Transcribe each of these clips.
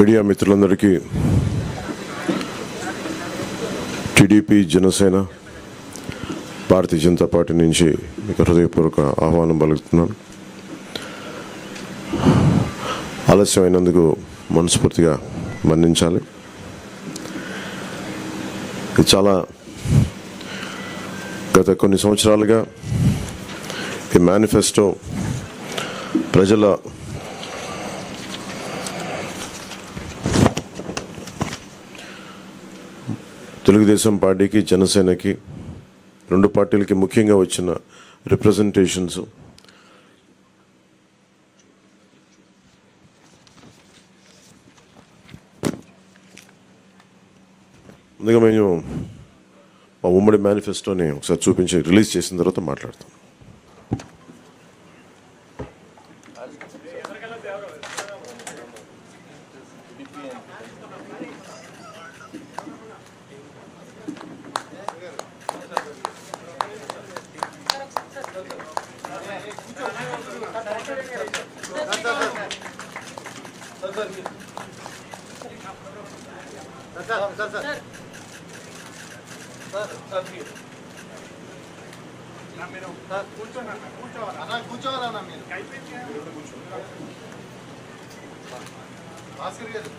Media మిత్రులందరికీ TDP Janasena Bharatiya Janata party నుంచి మీకు హృదయపూర్వక ఆహ్వానం పలుకుతున్నాను. ఆలస్యమైనందుకు మనస్ఫూర్తిగా మన్నించాలి. ఇది చాలా గత కొన్ని సంవత్సరాలుగా ఈ మేనిఫెస్టో ప్రజల తెలుగుదేశం పార్టీకి జనసేనకి రెండు పార్టీలకి ముఖ్యంగా వచ్చిన రిప్రజెంటేషన్స్ ముందుగా మేము మా ఉమ్మడి మేనిఫెస్టోని ఒకసారి చూపించి రిలీజ్ చేసిన తర్వాత మాట్లాడతాం. కూర్చోవాలన్నా మీరు. భాస్కర్ గారు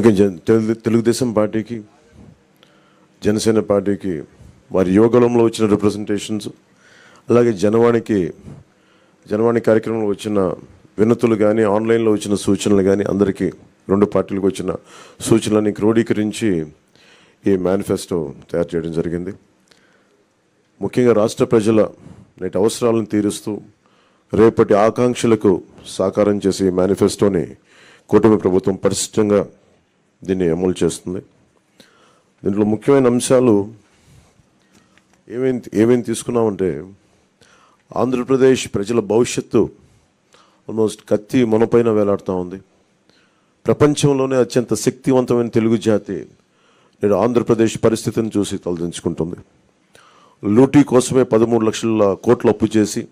ఓకే జన్ తెలుగుదేశం పార్టీకి జనసేన పార్టీకి వారి యోగంలో వచ్చిన రిప్రజెంటేషన్స్ అలాగే జనవాణికి జనవాణి కార్యక్రమంలో వచ్చిన వినతులు కానీ ఆన్లైన్లో వచ్చిన సూచనలు కానీ అందరికీ రెండు పార్టీలకు వచ్చిన సూచనలని క్రోడీకరించి ఈ మేనిఫెస్టో తయారు చేయడం జరిగింది. ముఖ్యంగా రాష్ట్ర ప్రజల నేటి అవసరాలను తీరుస్తూ రేపటి ఆకాంక్షలకు సాకారం చేసే ఈ మేనిఫెస్టోని కూటమి ప్రభుత్వం పరిశుభ్రంగా దీన్ని అమలు చేస్తుంది. దీంట్లో ముఖ్యమైన అంశాలు ఏమేమి ఏమేమి తీసుకున్నామంటే ఆంధ్రప్రదేశ్ ప్రజల భవిష్యత్తు ఆల్మోస్ట్ కత్తి మనపైన వేలాడుతూ ఉంది. ప్రపంచంలోనే అత్యంత శక్తివంతమైన తెలుగు జాతి నేడు ఆంధ్రప్రదేశ్ పరిస్థితిని చూసి తలదించుకుంటుంది. లూటీ కోసమే పదమూడు లక్షల కోట్లు అప్పు చేసి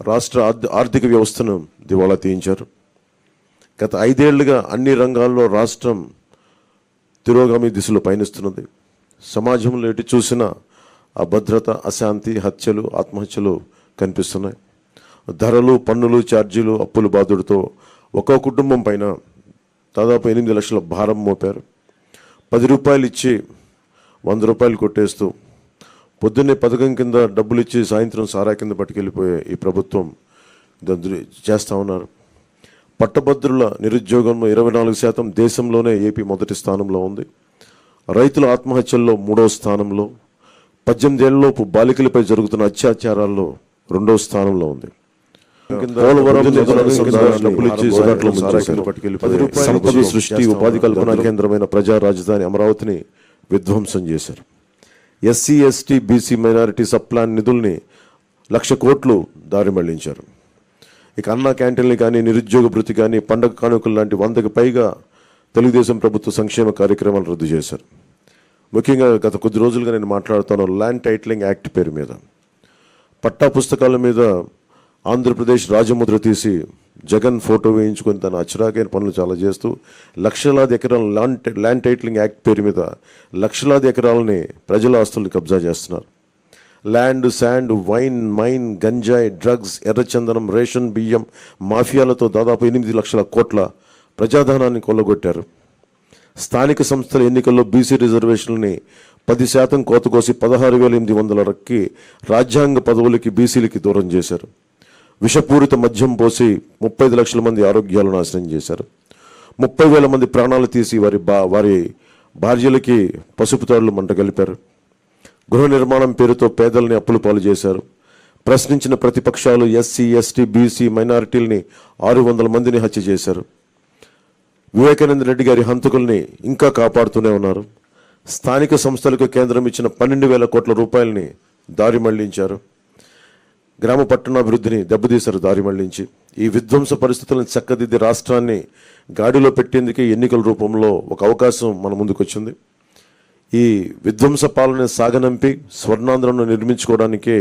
రాష్ట్ర ఆర్థిక వ్యవస్థను దివాళా తీయించారు. గత ఐదేళ్ళుగా అన్ని రంగాల్లో రాష్ట్రం తిరోగామి దిశలో పయనిస్తున్నది. సమాజంలో ఎటు చూసినా అభద్రత అశాంతి హత్యలు ఆత్మహత్యలు కనిపిస్తున్నాయి. ధరలు పన్నులు ఛార్జీలు అప్పులు బాధుడితో ఒక్కో కుటుంబం పైన దాదాపు ఎనిమిది లక్షల భారం మోపారు. పది రూపాయలు ఇచ్చి వంద రూపాయలు కొట్టేస్తూ పొద్దున్నే పథకం కింద డబ్బులు ఇచ్చి సాయంత్రం సారా కింద పట్టుకెళ్ళిపోయే ఈ ప్రభుత్వం దాన్ని చేస్తూ ఉన్నారు. పట్టభద్రుల నిరుద్యోగంలో ఇరవై నాలుగు శాతం దేశంలోనే ఏపీ మొదటి స్థానంలో ఉంది. రైతుల ఆత్మహత్యల్లో మూడో స్థానంలో పద్దెనిమిదేళ్ళలోపు బాలికలపై జరుగుతున్న అత్యాచారాల్లో రెండో స్థానంలో ఉంది. సంపద సృష్టి ఉపాధి కల్పన కేంద్రమైన ప్రజా రాజధాని అమరావతిని విధ్వంసం చేశారు. SC ST BC minority sub plan నిధుల్ని లక్ష కోట్లు దారి మళ్ళించారు. ఇక అన్న క్యాంటీన్లు కానీ నిరుద్యోగ భృతి కానీ పండగ కానుకలు లాంటి వందకు పైగా తెలుగుదేశం ప్రభుత్వ సంక్షేమ కార్యక్రమాలు రద్దు చేశారు. ముఖ్యంగా గత కొద్ది రోజులుగా నేను మాట్లాడుతాను ల్యాండ్ టైటిలింగ్ యాక్ట్ పేరు మీద. పట్టా పుస్తకాల మీద ఆంధ్రప్రదేశ్ రాజముద్ర తీసి జగన్ ఫోటో వేయించుకొని తన అచ్చరాకైన పనులు చాలా చేస్తూ లక్షలాది ఎకరాల ల్యాండ్ ల్యాండ్ టైటిలింగ్ యాక్ట్ పేరు మీద లక్షలాది ఎకరాలని ప్రజల ఆస్తుల్ని కబ్జా చేస్తున్నారు. ల్యాండ్ శాండ్ వైన్ మైన్ గంజాయి డ్రగ్స్ ఎర్రచందనం రేషన్ బియ్యం మాఫియాలతో దాదాపు ఎనిమిది లక్షల కోట్ల ప్రజాధనాన్ని కొల్లగొట్టారు. స్థానిక సంస్థల ఎన్నికల్లో బీసీ రిజర్వేషన్లని పది శాతం కోత కోసి పదహారు వేల ఎనిమిది వందల రక్కి రాజ్యాంగ పదవులకి బీసీలకి దూరం చేశారు. విషపూరిత మద్యం పోసి ముప్పై లక్షల మంది ఆరోగ్యాలను నాశనం చేశారు. ముప్పై వేల మంది ప్రాణాలు తీసి వారి బా వారి భార్యలకి పసుపు తాడులు మంట కలిపారు. గృహ నిర్మాణం పేరుతో పేదల్ని అప్పులు పాలు చేశారు. ప్రశ్నించిన ప్రతిపక్షాలు ఎస్సీ ఎస్టీ బీసీ మైనారిటీల్ని ఆరు వందల మందిని హత్య చేశారు. వివేకానంద రెడ్డి గారి హంతకుల్ని ఇంకా కాపాడుతూనే ఉన్నారు. స్థానిక సంస్థలకు కేంద్రం ఇచ్చిన పన్నెండు వేల కోట్ల రూపాయలని దారి మళ్ళించారు. గ్రామ పట్టణాభివృద్ధిని దెబ్బతీశారు దారి మళ్ళించి. ఈ విధ్వంస పరిస్థితులను చక్కదిద్ది రాష్ట్రాన్ని గాడిలో పెట్టేందుకే ఎన్నికల రూపంలో ఒక అవకాశం మన ముందుకొచ్చింది. ఈ విధ్వంస పాలన సాగనంపి స్వర్ణాంధ్రంను నిర్మించుకోవడానికే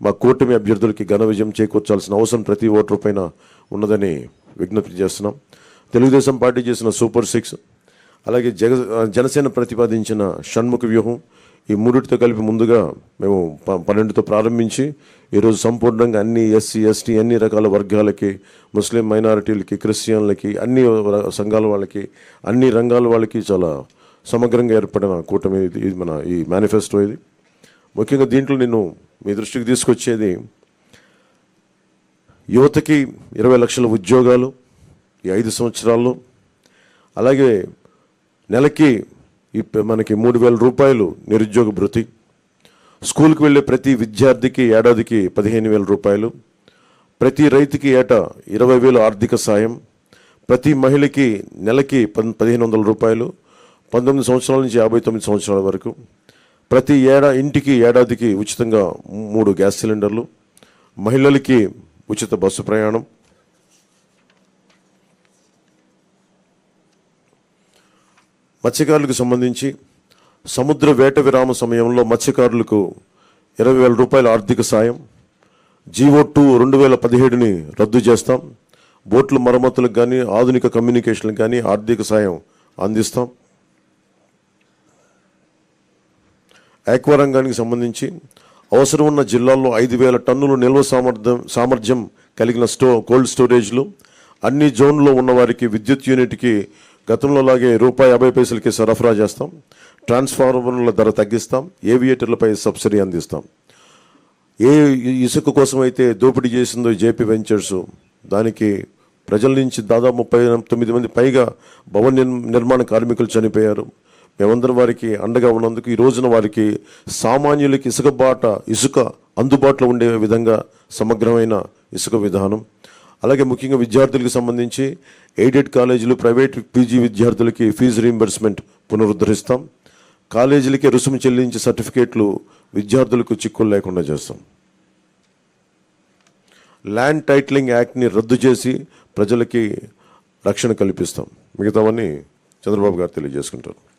మా కూటమి అభ్యర్థులకి ఘన విజయం చేకూర్చాల్సిన అవసరం ప్రతి ఓటరు పైన ఉన్నదని విజ్ఞప్తి చేస్తున్నాం. తెలుగుదేశం పార్టీ చేసిన సూపర్ సిక్స్ అలాగే జగ జనసేన ప్రతిపాదించిన షణ్ముఖ వ్యూహం ఈ మూడిటితో కలిపి ముందుగా మేము ప- పన్నెండుతో ప్రారంభించి ఈరోజు సంపూర్ణంగా అన్ని ఎస్సీ ఎస్టీ అన్ని రకాల వర్గాలకి ముస్లిం మైనారిటీలకి క్రిస్టియన్లకి అన్ని ర- సంఘాల వాళ్ళకి అన్ని రంగాల వాళ్ళకి చాలా సమగ్రంగా ఏర్పడిన కూటమి ఇది మన ఈ మేనిఫెస్టో ఇది. ముఖ్యంగా దీంట్లో నేను మీ దృష్టికి తీసుకొచ్చేది యువతకి ఇరవై లక్షల ఉద్యోగాలు ఈ ఐదు సంవత్సరాల్లో. అలాగే నెలకి ఈ మనకి మూడు వేల రూపాయలు నిరుద్యోగ భృతి. స్కూల్కి వెళ్ళే ప్రతి విద్యార్థికి ఏడాదికి పదిహేను వేల రూపాయలు. ప్రతి రైతుకి ఏటా ఇరవై వేలు ఆర్థిక సాయం. ప్రతి మహిళకి నెలకి పదిహేను వందల రూపాయలు. పంతొమ్మిది సంవత్సరాల నుంచి యాభై తొమ్మిది సంవత్సరాల వరకు ప్రతి ఏడా ఇంటికి ఏడాదికి ఉచితంగా మూడు గ్యాస్ సిలిండర్లు మహిళలకి ఉచిత బస్సు ప్రయాణం. మత్స్యకారులకు సంబంధించి సముద్ర వేట విరామ సమయంలో మత్స్యకారులకు ఇరవై వేల రూపాయల ఆర్థిక సాయం జీవో టూ రెండు వేల పదిహేడుని రద్దు చేస్తాం. బోట్ల మరమ్మతులకు కానీ ఆధునిక కమ్యూనికేషన్లకు కానీ ఆర్థిక సాయం అందిస్తాం. ఆక్వా రంగానికి సంబంధించి అవసరం ఉన్న జిల్లాల్లో ఐదు వేల టన్నులు నిల్వ సామర్థ్యం సామర్థ్యం కలిగిన స్టో కోల్డ్ స్టోరేజ్లు అన్ని జోన్లో ఉన్న వారికి విద్యుత్ యూనిట్కి గతంలో లాగే రూపాయి యాభై పైసలకి సరఫరా చేస్తాం. ట్రాన్స్ఫార్మర్ల ధర తగ్గిస్తాం. ఏవియేటర్లపై సబ్సిడీ అందిస్తాం. ఏ ఇసుక కోసం అయితే దోపిడీ చేసిందో జేపీ వెంచర్స్ దానికి ప్రజల నుంచి దాదాపు ముప్పై తొమ్మిది మంది పైగా భవన నిర్- నిర్మాణ కార్మికులు చనిపోయారు. మేమందరం వారికి అండగా ఉన్నందుకు ఈ రోజున వారికి సామాన్యులకి ఇసుక బాట ఇసుక అందుబాటులో ఉండే విధంగా సమగ్రమైన ఇసుక విధానం. అలాగే ముఖ్యంగా విద్యార్థులకు సంబంధించి ఎయిడెడ్ కాలేజీలు ప్రైవేట్ పీజీ విద్యార్థులకి ఫీజు రీంబర్స్మెంట్ పునరుద్ధరిస్తాం. కాలేజీలకి రుసుము చెల్లించే సర్టిఫికేట్లు విద్యార్థులకు చిక్కులు లేకుండా చేస్తాం. ల్యాండ్ టైటిలింగ్ యాక్ట్ని రద్దు చేసి ప్రజలకి రక్షణ కల్పిస్తాం. మిగతావన్నీ చంద్రబాబు గారు తెలియజేసుకుంటారు.